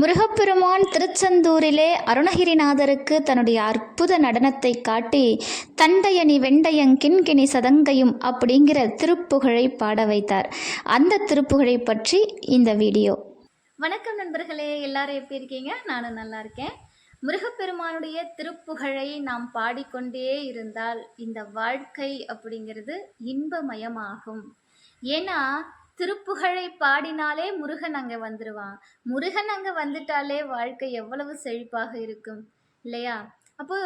முருகப்பெருமான் திருச்செந்தூரிலே அருணகிரிநாதருக்கு தன்னுடைய அற்புத நடனத்தை காட்டி தண்டையணி வெண்டையங் கிண்கிணி சதங்கையும் அப்படிங்கிற திருப்புகழை பாட வைத்தார். அந்த திருப்புகழை பற்றி இந்த வீடியோ. வணக்கம் நண்பர்களே எல்லாரும் எப்படி இருக்கீங்க? நானும் நல்லா இருக்கேன். முருகப்பெருமானுடைய திருப்புகழை நாம் பாடிக்கொண்டே இருந்தால் இந்த வாழ்க்கை அப்படிங்கிறது இன்பமயமாகும். ஏன்னா திருப்புகழை பாடினாலே முருகன் அங்கே வந்துடுவான் முருகன் அங்கே வந்துட்டாலே வாழ்க்கை எவ்வளவு செழிப்பாக இருக்கும் இல்லையா? அப்போ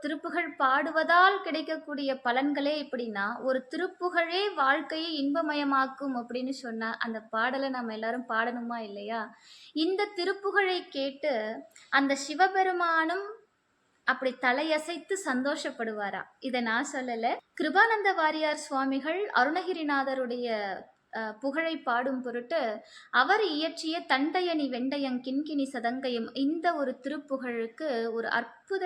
திருப்புகழ் பாடுவதால் கிடைக்கக்கூடிய பலன்களே எப்படின்னா ஒரு திருப்புகழே வாழ்க்கையை இன்பமயமாக்கும் அப்படின்னு சொன்ன அந்த பாடலை நம்ம எல்லாரும் பாடணுமா இல்லையா? இந்த திருப்புகழை கேட்டு அந்த சிவபெருமானும் அப்படி தலையசைத்து சந்தோஷப்படுவாரா? இதை நான் சொல்லலை. கிருபானந்த வாரியார் சுவாமிகள் அருணகிரிநாதருடைய புகழை பாடும் பொருட்டு அவர் இயற்றிய தண்டையணி வெண்டையங் கிண்கிணி சதங்கையும் இந்த ஒரு திருப்புகழுக்கு ஒரு அற்புத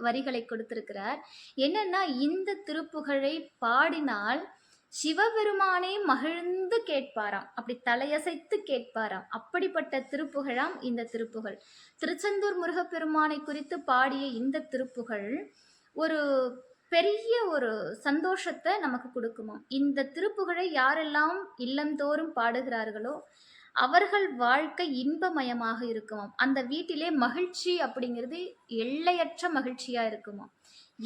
வரிகளை கொடுத்திருக்கிறார். என்னன்னா இந்த திருப்புகழை பாடினால் சிவபெருமானே மகிழ்ந்து கேட்பாராம். அப்படி தலையசைத்து கேட்பாராம். அப்படிப்பட்ட திருப்புகழாம் இந்த திருப்புகழ். திருச்செந்தூர் முருகப்பெருமானை குறித்து பாடிய இந்த திருப்புகழ் ஒரு பெரிய ஒரு சந்தோஷத்தை நமக்கு கொடுக்குமாம் இந்த திருப்புகழை யாரெல்லாம் இல்லந்தோறும் பாடுகிறார்களோ அவர்கள் வாழ்க்கை இன்பமயமாக இருக்குமாம் அந்த வீட்டிலே மகிழ்ச்சி அப்படிங்கிறது எல்லையற்ற மகிழ்ச்சியா இருக்குமாம்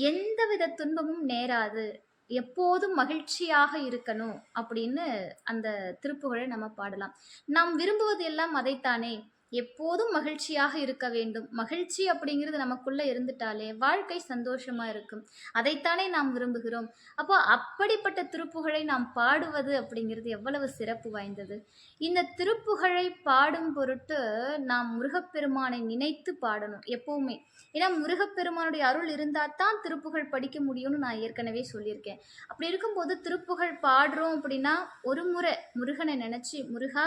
எந்தவித துன்பமும் நேராது. எப்போதும் மகிழ்ச்சியாக இருக்கணும் அப்படின்னு அந்த திருப்புகழை நம்ம பாடலாம். நாம் விரும்புவது எல்லாம் அதைத்தானே? எப்போதும் மகிழ்ச்சியாக இருக்க வேண்டும். மகிழ்ச்சி அப்படிங்கிறது நமக்குள்ள இருந்துட்டாலே வாழ்க்கை சந்தோஷமா இருக்கும். அதைத்தானே நாம் விரும்புகிறோம். அப்போ அப்படிப்பட்ட திருப்புகழை நாம் பாடுவது அப்படிங்கிறது எவ்வளவு சிறப்பு வாய்ந்தது. இந்த திருப்புகழை பாடும் பொருட்டு நாம் முருகப்பெருமானை நினைத்து பாடணும் எப்பவுமே. ஏன்னா முருகப்பெருமானுடைய அருள் இருந்தால் தான் திருப்புகழ் படிக்க முடியும்னு நான் ஏற்கனவே சொல்லியிருக்கேன். அப்படி இருக்கும்போது திருப்புகழ் பாடுறோம் அப்படின்னா ஒரு முறை முருகனை நினச்சி முருகா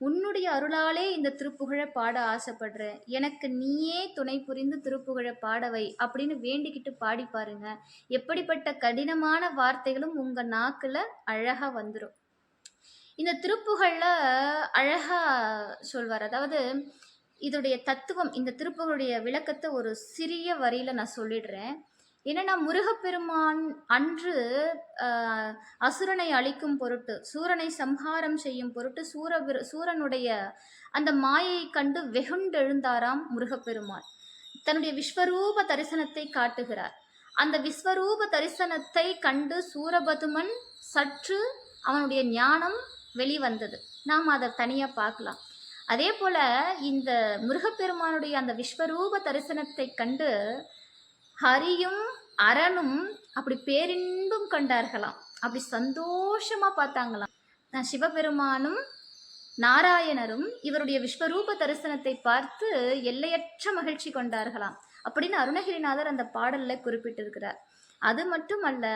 உன்னுடைய அருளாலே இந்த திருப்புகழை பாட ஆசைப்படுறேன். எனக்கு நீயே துணை புரிந்து திருப்புகழை பாடவை அப்படின்னு வேண்டிக்கிட்டு பாடி பாருங்க. எப்படிப்பட்ட கடினமான வார்த்தைகளும் உங்க நாக்குல அழகா வந்துடும் இந்த திருப்புகழ்ல அழகா சொல்வார். அதாவது இதோடைய தத்துவம் இந்த திருப்புகளுடைய விளக்கத்தை ஒரு சிறிய வரியில நான் சொல்லிடுறேன். என்னன்னா முருகப்பெருமான் அன்று அசுரனை அழிக்கும் பொருட்டு சூரனை சம்ஹாரம் செய்யும் பொருட்டு சூரபிர சூரனுடைய அந்த மாயை கண்டு வெகுண்டெழுந்தாராம் முருகப்பெருமான். தன்னுடைய விஸ்வரூப தரிசனத்தை காட்டுகிறார். அந்த விஸ்வரூப தரிசனத்தை கண்டு சூரபதுமன் சற்று அவனுடைய ஞானம் வெளிவந்தது. நாம் அதை தனியாக பார்க்கலாம். அதே போல இந்த முருகப்பெருமானுடைய அந்த விஸ்வரூப தரிசனத்தை கண்டு ஹரியும் அரணும் அப்படி பேரின்பம் கண்டார்களாம். அப்படி சந்தோஷமா பார்த்தாங்களாம். நான் சிவபெருமானும் நாராயணரும் இவருடைய விஸ்வரூப தரிசனத்தை பார்த்து எல்லையற்ற மகிழ்ச்சி கொண்டார்களாம் அப்படின்னு அருணகிரிநாதர் அந்த பாடல்ல குறிப்பிட்டிருக்கிறார். அது மட்டுமல்ல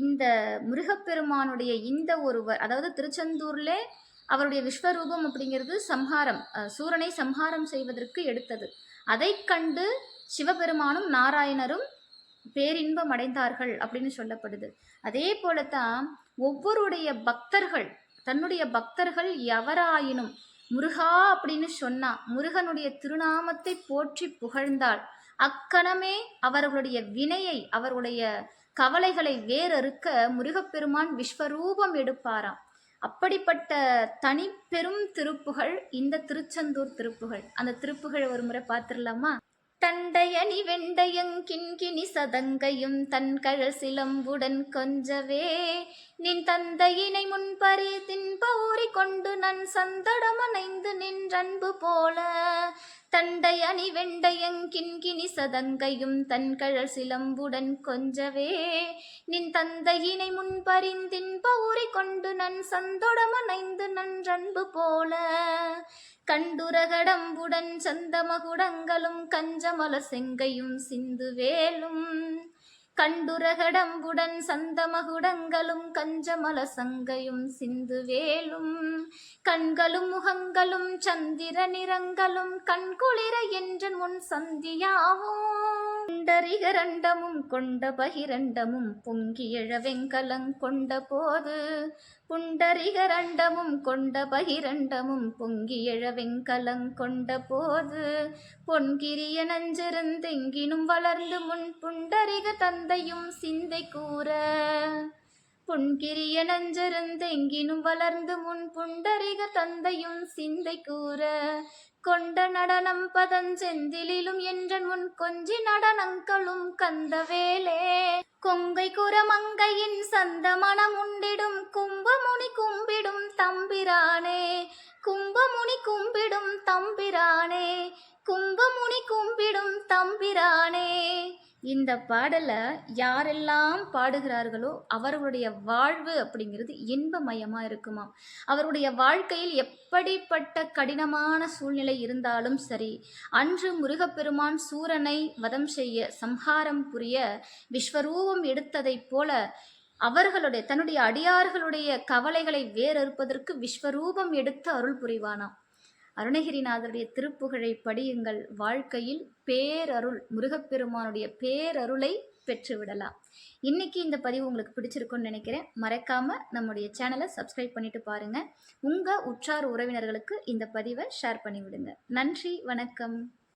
இந்த முருகப்பெருமானுடைய இந்த ஒருவர் அதாவது திருச்செந்தூர்ல அவருடைய விஸ்வரூபம் அப்படிங்கிறது சம்ஹாரம் சூரனை சம்ஹாரம் செய்வதற்கு எடுத்தது. அதைக் கண்டு சிவபெருமானும் நாராயணரும் பேரின்பம் அடைந்தார்கள் அப்படின்னு சொல்லப்படுது. அதே போலத்தான் ஒவ்வொருடைய பக்தர்கள் தன்னுடைய பக்தர்கள் எவராயினும் முருகா அப்படின்னு சொன்னா முருகனுடைய திருநாமத்தை போற்றி புகழ்ந்தால் அக்கணமே அவர்களுடைய வினையை அவர்களுடைய கவலைகளை வேறறுக்க முருகப்பெருமான் விஸ்வரூபம் எடுப்பாராம். அப்படிப்பட்ட தனிப்பெரும் திருப்புகழ் இந்த திருச்செந்தூர் திருப்புகழ் அந்த திருப்புகழ் ஒரு முறை பார்த்துடலாமா தண்டையணி வெண்டையங் கிண்கிணி சதங்கையும் தன் கழல் சிலம்புடன் கொஞ்சவே. நின் தந்தையினை முன்பறி தின்பௌரி கொண்டு நன் சந்தடமனைந்து நின்றன்பு போல. தண்டையணி வெண்டையங் கிண்கிணி சதங்கையும் தன் கழல் சிலம்புடன் கொஞ்சவே. நின் தந்தையினை முன்பறிந்தின் பௌரி கொண்டு நன் சந்தொடமனைந்து நன்றன்பு போல. கண்டுரகடம்புடன் சந்தமகுடங்களும் கஞ்சமல செங்கையும் சிந்து வேலும் கண்டுரகடம்புடன் சந்தமகுடங்களும் கஞ்சமல சங்கையும் சிந்து வேலும் கண்களும் முகங்களும் சந்திர நிறங்களும் கண்குளிர என்ற முன் சந்தியாவும். புண்டரிகரண்டமும் கொண்ட பகிரண்டமும் பொங்கி எழ கொண்ட போது புண்டரிகரண்டமும் கொண்ட பகிரண்டமும் பொங்கி எழ கொண்ட போது பொன்கிரிய நஞ்சிருந்தெங்கினும் வளர்ந்து முன் புண்டரிக தந்தையும் சிந்தை கூற பொன்கிரிய நஞ்சருந்தெங்கினும் வளர்ந்து முன் புண்டரிக தந்தையும் சிந்தை கூற கொண்ட நடனம் பதஞ்செந்திலும் என்றன் முன் கொஞ்சி நடனங்களும் கந்தவேலே. கொங்கை குரமங்கையின் சந்த மனம் உண்டிடும் கும்பமுனி கும்பிடும் தம்பிரானே. கும்பமுனி கும்பிடும் தம்பி இந்த பாடலை யாரெல்லாம் பாடுகிறார்களோ அவர்களுடைய வாழ்வு அப்படிங்கிறது இன்பமயமாக இருக்குமாம். அவருடைய வாழ்க்கையில் எப்படிப்பட்ட கடினமான சூழ்நிலை இருந்தாலும் சரி அன்று முருகப்பெருமான் சூரனை வதம் செய்ய சம்ஹாரம் புரிய விஸ்வரூபம் எடுத்ததைப் போல அவர்களுடைய தன்னுடைய அடியார்களுடைய கவலைகளை வேறறுப்பதற்கு விஸ்வரூபம் எடுத்து அருள் புரிவானாம். அருணகிரிநாதருடைய திருப்புகழை படியுங்கள். வாழ்க்கையில் பேரருள் முருகப்பெருமானுடைய பேரருளை பெற்றுவிடலாம். இன்னைக்கு இந்த பதிவு உங்களுக்கு பிடிச்சிருக்கும்னு நினைக்கிறேன். மறக்காம நம்முடைய சேனலை சப்ஸ்கிரைப் பண்ணிட்டு பாருங்க. உங்க உற்றார் உறவினர்களுக்கு இந்த பதிவை ஷேர் பண்ணி விடுங்க நன்றி வணக்கம்.